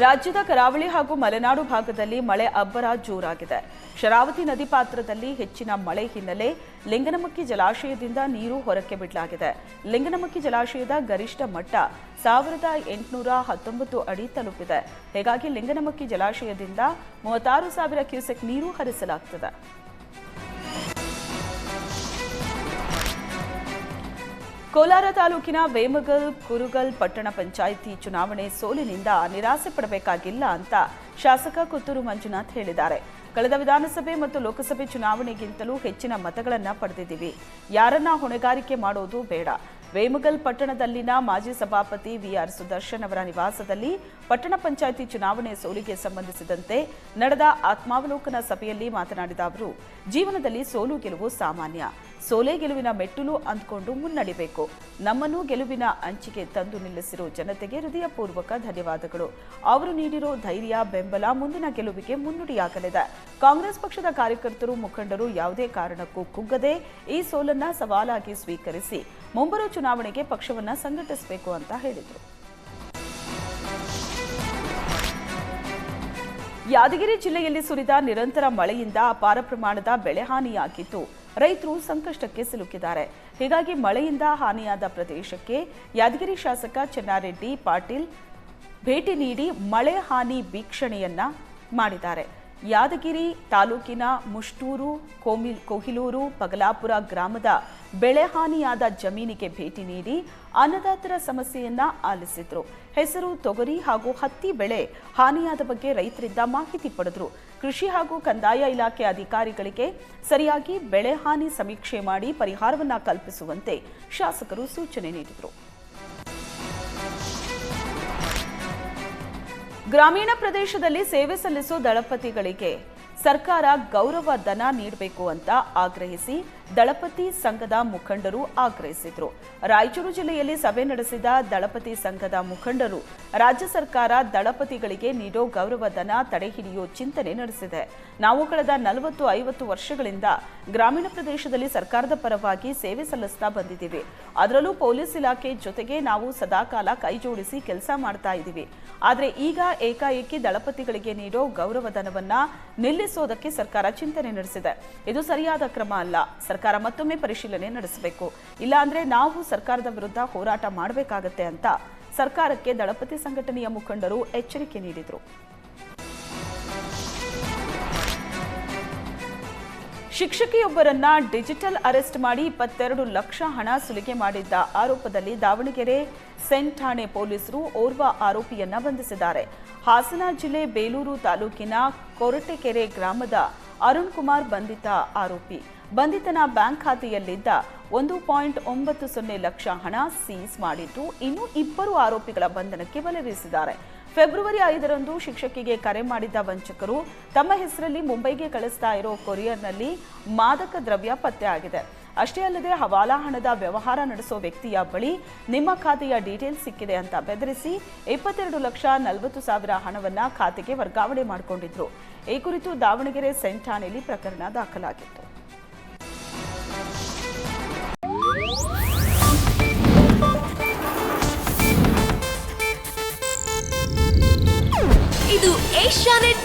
ರಾಜ್ಯದ ಕರಾವಳಿ ಹಾಗೂ ಮಲೆನಾಡು ಭಾಗದಲ್ಲಿ ಮಳೆ ಅಬ್ಬರ ಜೋರಾಗಿದೆ. ಶರಾವತಿ ನದಿ ಪಾತ್ರದಲ್ಲಿ ಹೆಚ್ಚಿನ ಮಳೆ ಹಿನ್ನೆಲೆ ಲಿಂಗನಮಕ್ಕಿ ಜಲಾಶಯದಿಂದ ನೀರು ಹೊರಕ್ಕೆ ಬಿಡಲಾಗಿದೆ. ಲಿಂಗನಮಕ್ಕಿ ಜಲಾಶಯದ ಗರಿಷ್ಠ ಮಟ್ಟ ಸಾವಿರದ ಎಂಟುನೂರ ಹತ್ತೊಂಬತ್ತು ಅಡಿ ತಲುಪಿದೆ. ಹೀಗಾಗಿ ಲಿಂಗನಮಕ್ಕಿ ಜಲಾಶಯದಿಂದ ಮೂವತ್ತಾರು ಸಾವಿರ ಕ್ಯೂಸೆಕ್ ನೀರು ಹರಿಸಲಾಗುತ್ತದೆ ಕೋಲಾರ ತಾಲೂಕಿನ ವೇಮಗಲ್, ಕುರುಗಲ್ ಪಟ್ಟಣ ಪಂಚಾಯಿತಿ ಚುನಾವಣೆ ಸೋಲಿನಿಂದ ನಿರಾಸೆ ಪಡಬೇಕಾಗಿಲ್ಲ ಅಂತ ಶಾಸಕ ಕುತ್ತೂರು ಮಂಜುನಾಥ್ ಹೇಳಿದ್ದಾರೆ. ಕಳೆದ ವಿಧಾನಸಭೆ ಮತ್ತು ಲೋಕಸಭೆ ಚುನಾವಣೆಗಿಂತಲೂ ಹೆಚ್ಚಿನ ಮತಗಳನ್ನು ಪಡೆದಿದ್ದೀವಿ. ಯಾರನ್ನ ಹೊಣೆಗಾರಿಕೆ ಮಾಡೋದು ಬೇಡ. ವೇಮಗಲ್ ಪಟ್ಟಣದಲ್ಲಿನ ಮಾಜಿ ಸಭಾಪತಿ ವಿಆರ್ ಸುದರ್ಶನ್ ಅವರ ನಿವಾಸದಲ್ಲಿ ಪಟ್ಟಣ ಪಂಚಾಯಿತಿ ಚುನಾವಣೆ ಸೋಲಿಗೆ ಸಂಬಂಧಿಸಿದಂತೆ ನಡೆದ ಆತ್ಮಾವಲೋಕನ ಸಭೆಯಲ್ಲಿ ಮಾತನಾಡಿದ ಅವರು, ಜೀವನದಲ್ಲಿ ಸೋಲು ಗೆಲುವು ಸಾಮಾನ್ಯ. ಸೋಲೆ ಗೆಲುವಿನ ಮೆಟ್ಟಲು ಅಂದ್ಕೊಂಡು ಮುನ್ನಡಿಬೇಕು. ನಮ್ಮನ್ನು ಗೆಲುವಿನ ಅಂಚಿಗೆ ತಂದು ನಿಲ್ಲಿಸಿರೋ ಜನತೆಗೆ ಹೃದಯಪೂರ್ವಕ ಧನ್ಯವಾದಗಳು. ಅವರು ನೀಡಿರೋ ಧೈರ್ಯ, ಬೆಂಬಲ ಮುಂದಿನ ಗೆಲುವಿಗೆ ಮುನ್ನುಡಿಯಾಗಲಿದೆ. ಕಾಂಗ್ರೆಸ್ ಪಕ್ಷದ ಕಾರ್ಯಕರ್ತರು ಮುಖಂಡರು ಯಾವುದೇ ಕಾರಣಕ್ಕೂ ಕುಗ್ಗದೆ ಈ ಸೋಲನ್ನ ಸವಾಲಾಗಿ ಸ್ವೀಕರಿಸಿ ಮುಂಬರುವ ಚುನಾವಣೆಗೆ ಪಕ್ಷವನ್ನ ಸಂಘಟಿಸಬೇಕು ಅಂತ ಹೇಳಿದರು. ಯಾದಗಿರಿ ಜಿಲ್ಲೆಯಲ್ಲಿ ಸುರಿದ ನಿರಂತರ ಮಳೆಯಿಂದ ಅಪಾರ ಪ್ರಮಾಣದ ಬೆಳೆ ಹಾನಿಯಾಗಿದ್ದು, ರೈತರು ಸಂಕಷ್ಟಕ್ಕೆ ಸಿಲುಕಿದ್ದಾರೆ. ಹೀಗಾಗಿ ಮಳೆಯಿಂದ ಹಾನಿಯಾದ ಪ್ರದೇಶಕ್ಕೆ ಯಾದಗಿರಿ ಶಾಸಕ ಚೆನ್ನಾರೆಡ್ಡಿ ಪಾಟೀಲ್ ಭೇಟಿ ನೀಡಿ ಮಳೆ ಹಾನಿ ವೀಕ್ಷಣೆಯನ್ನ ಮಾಡಿದ್ದಾರೆ. ಯಾದಗಿರಿ ತಾಲೂಕಿನ ಮುಷ್ಟೂರು, ಕೋಮಿಲ್ ಕೋಹಿಲೂರು ಪಗಲಾಪುರ ಗ್ರಾಮದ ಬೆಳೆ ಹಾನಿಯಾದ ಜಮೀನಿಗೆ ಭೇಟಿ ನೀಡಿ ಅನ್ನದಾತರ ಸಮಸ್ಯೆಯನ್ನ ಆಲಿಸಿದ್ರು. ಹೆಸರು, ತೊಗರಿ ಹಾಗೂ ಹತ್ತಿ ಬೆಳೆ ಹಾನಿಯಾದ ಬಗ್ಗೆ ರೈತರಿಂದ ಮಾಹಿತಿ ಪಡೆದ್ರು. ಕೃಷಿ ಹಾಗೂ ಕಂದಾಯ ಇಲಾಖೆ ಅಧಿಕಾರಿಗಳಿಗೆ ಸರಿಯಾಗಿ ಬೆಳೆ ಹಾನಿ ಸಮೀಕ್ಷೆ ಮಾಡಿ ಪರಿಹಾರವನ್ನ ಕಲ್ಪಿಸುವಂತೆ ಶಾಸಕರು ಸೂಚನೆ ನೀಡಿದರು. ಗ್ರಾಮೀಣ ಪ್ರದೇಶದಲ್ಲಿ ಸೇವೆ ಸಲ್ಲಿಸೋ ದಳಪತಿಗಳಿಗೆ ಸರ್ಕಾರ ಗೌರವ ಧನ ನೀಡಬೇಕು ಅಂತ ಆಗ್ರಹಿಸಿ ದಳಪತಿ ಸಂಘದ ಮುಖಂಡರು ಆಗ್ರಹಿಸಿದ್ರು. ರಾಯಚೂರು ಜಿಲ್ಲೆಯಲ್ಲಿ ಸಭೆ ನಡೆಸಿದ ದಳಪತಿ ಸಂಘದ ಮುಖಂಡರು, ರಾಜ್ಯ ಸರ್ಕಾರ ದಳಪತಿಗಳಿಗೆ ನೀಡೋ ಗೌರವ ಧನ ತಡೆಹಿಡಿಯೋ ಚಿಂತನೆ ನಡೆಸಿದೆ. ನಾವು ಕಳೆದ ನಲವತ್ತು ಐವತ್ತು ವರ್ಷಗಳಿಂದ ಗ್ರಾಮೀಣ ಪ್ರದೇಶದಲ್ಲಿ ಸರ್ಕಾರದ ಪರವಾಗಿ ಸೇವೆ ಸಲ್ಲಿಸ್ತಾ ಬಂದಿದ್ದೀವಿ. ಅದರಲ್ಲೂ ಪೊಲೀಸ್ ಇಲಾಖೆ ಜೊತೆಗೆ ನಾವು ಸದಾಕಾಲ ಕೈಜೋಡಿಸಿ ಕೆಲಸ ಮಾಡ್ತಾ ಇದ್ದೀವಿ. ಆದರೆ ಈಗ ಏಕಾಏಕಿ ದಳಪತಿಗಳಿಗೆ ನೀಡೋ ಗೌರವ ಧನವನ್ನ ನಿಲ್ಲಿಸೋದಕ್ಕೆ ಸರ್ಕಾರ ಚಿಂತನೆ ನಡೆಸಿದೆ. ಇದು ಸರಿಯಾದ ಕ್ರಮ ಅಲ್ಲ. ಸರ್ಕಾರ ಮತ್ತೊಮ್ಮೆ ಪರಿಶೀಲನೆ ನಡೆಸಬೇಕು. ಇಲ್ಲಾಂದ್ರೆ ನಾವು ಸರ್ಕಾರದ ವಿರುದ್ಧ ಹೋರಾಟ ಮಾಡಬೇಕಾಗತ್ತೆ ಅಂತ ಸರ್ಕಾರಕ್ಕೆ ದಳಪತಿ ಸಂಘಟನೆಯ ಮುಖಂಡರು ಎಚ್ಚರಿಕೆ ನೀಡಿದರು. ಶಿಕ್ಷಕಿಯೊಬ್ಬರನ್ನ ಡಿಜಿಟಲ್ ಅರೆಸ್ಟ್ ಮಾಡಿ ಇಪ್ಪತ್ತೆರಡು ಲಕ್ಷ ಹಣ ಸುಲಿಗೆ ಮಾಡಿದ್ದ ಆರೋಪದಲ್ಲಿ ದಾವಣಗೆರೆ ಸೆಂಟ್ ಠಾಣೆ ಪೊಲೀಸರು ಓರ್ವ ಆರೋಪಿಯನ್ನ ಬಂಧಿಸಿದ್ದಾರೆ. ಹಾಸನ ಜಿಲ್ಲೆ ಬೇಲೂರು ತಾಲೂಕಿನ ಕೊರಟೆಕೆರೆ ಗ್ರಾಮದ ಅರುಣ್ ಕುಮಾರ್ ಬಂಧಿತ ಆರೋಪಿ. ಬಂಧಿತನ ಬ್ಯಾಂಕ್ ಖಾತೆಯಲ್ಲಿದ್ದ ಒಂದು ಪಾಯಿಂಟ್ ಒಂಬತ್ತು ಸೊನ್ನೆ ಲಕ್ಷ ಹಣ ಸೀಸ್ ಮಾಡಿದ್ದು ಇನ್ನು ಇಬ್ಬರು ಆರೋಪಿಗಳ ಬಂಧನಕ್ಕೆ ಬಲೆ ಫೆಬ್ರವರಿ ಐದರಂದು ಶಿಕ್ಷಕಿಗೆ ಕರೆ ಮಾಡಿದ್ದ ವಂಚಕರು ತಮ್ಮ ಹೆಸರಲ್ಲಿ ಮುಂಬೈಗೆ ಕಳಿಸ್ತಾ ಇರೋ ಕೊರಿಯರ್ನಲ್ಲಿ ಮಾದಕ ದ್ರವ್ಯ ಪತ್ತೆ ಆಗಿದೆ. ಅಷ್ಟೇ ಅಲ್ಲದೆ ಹವಾಲಾ ಹಣದ ವ್ಯವಹಾರ ನಡೆಸೋ ವ್ಯಕ್ತಿಯ ಬಳಿ ನಿಮ್ಮ ಖಾತೆಯ ಡೀಟೇಲ್ಸ್ ಸಿಕ್ಕಿದೆ ಅಂತ ಬೆದರಿಸಿ ಇಪ್ಪತ್ತೆರಡು ಲಕ್ಷ ನಲವತ್ತು ಸಾವಿರ ಹಣವನ್ನ ಖಾತೆಗೆ ವರ್ಗಾವಣೆ ಮಾಡಿಕೊಂಡಿದ್ರು. ಈ ಕುರಿತು ದಾವಣಗೆರೆ ಸೆಂಟ್ ಠಾಣೆಯಲ್ಲಿ ಪ್ರಕರಣ ದಾಖಲಾಗಿತ್ತು.